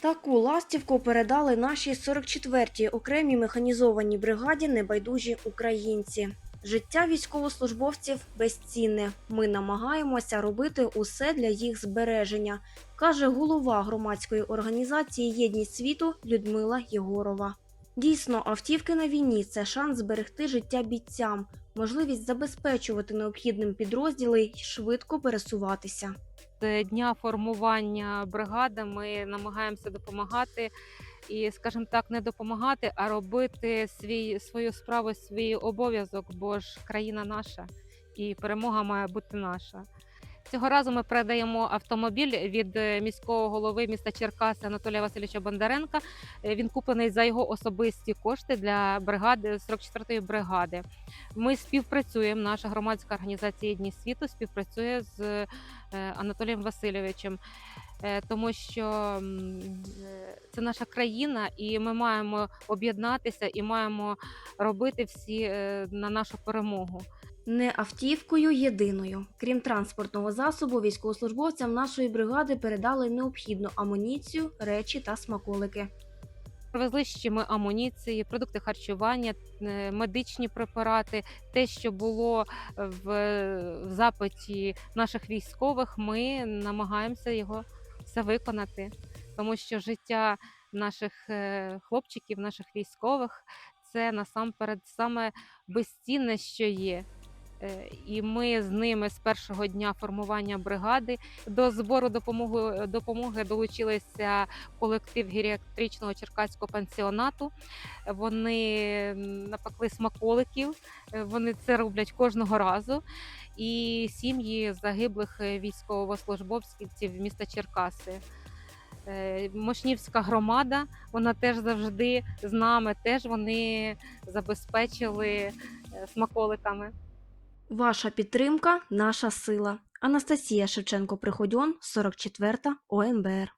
Таку ластівку передали нашій 44-й окремій механізованій бригаді небайдужі українці. Життя військовослужбовців безцінне. Ми намагаємося робити усе для їх збереження, каже голова громадської організації Єдність світу Людмила Єгорова. Дійсно, автівки на війні це шанс зберегти життя бійцям, можливість забезпечувати необхідним підрозділи й швидко пересуватися. З дня формування бригади ми намагаємося допомагати і, скажімо так, не допомагати, а робити свій свою справу, свій обов'язок, бо ж країна наша і перемога має бути наша. Цього разу ми передаємо автомобіль від е, міського голови міста Черкаси Анатолія Васильовича Бондаренка. Е, Він куплений за його особисті кошти для бригади 44-ї бригади. Ми співпрацюємо. Наша громадська організація Єдність світу співпрацює з е, Анатолієм Васильовичем, тому що це наша країна, і ми маємо об'єднатися і маємо робити всі на нашу перемогу. Не автівкою єдиною. Крім транспортного засобу, військовослужбовцям нашої бригади передали необхідну амуніцію, речі та смаколики. Привезли ще ми амуніції, продукти харчування, е, медичні препарати. Те, що було в, в запиті наших військових, ми намагаємося його все виконати, тому що життя наших е, хлопчиків, наших військових це насамперед саме безцінне, що є. Е, І ми з ними з першого дня формування бригади до збору допомоги, допомоги долучилися колектив геріатричного черкаського пансіонату. Вони напекли смаколиків, е, вони це роблять кожного разу. І сім'ї загиблих військовослужбовців міста Черкаси. Е, Мошнівська громада, вона теж завжди з нами, теж вони забезпечили смаколиками. Ваша підтримка наша сила. Анастасія Шевченко Приходьон, 44 ОМБР.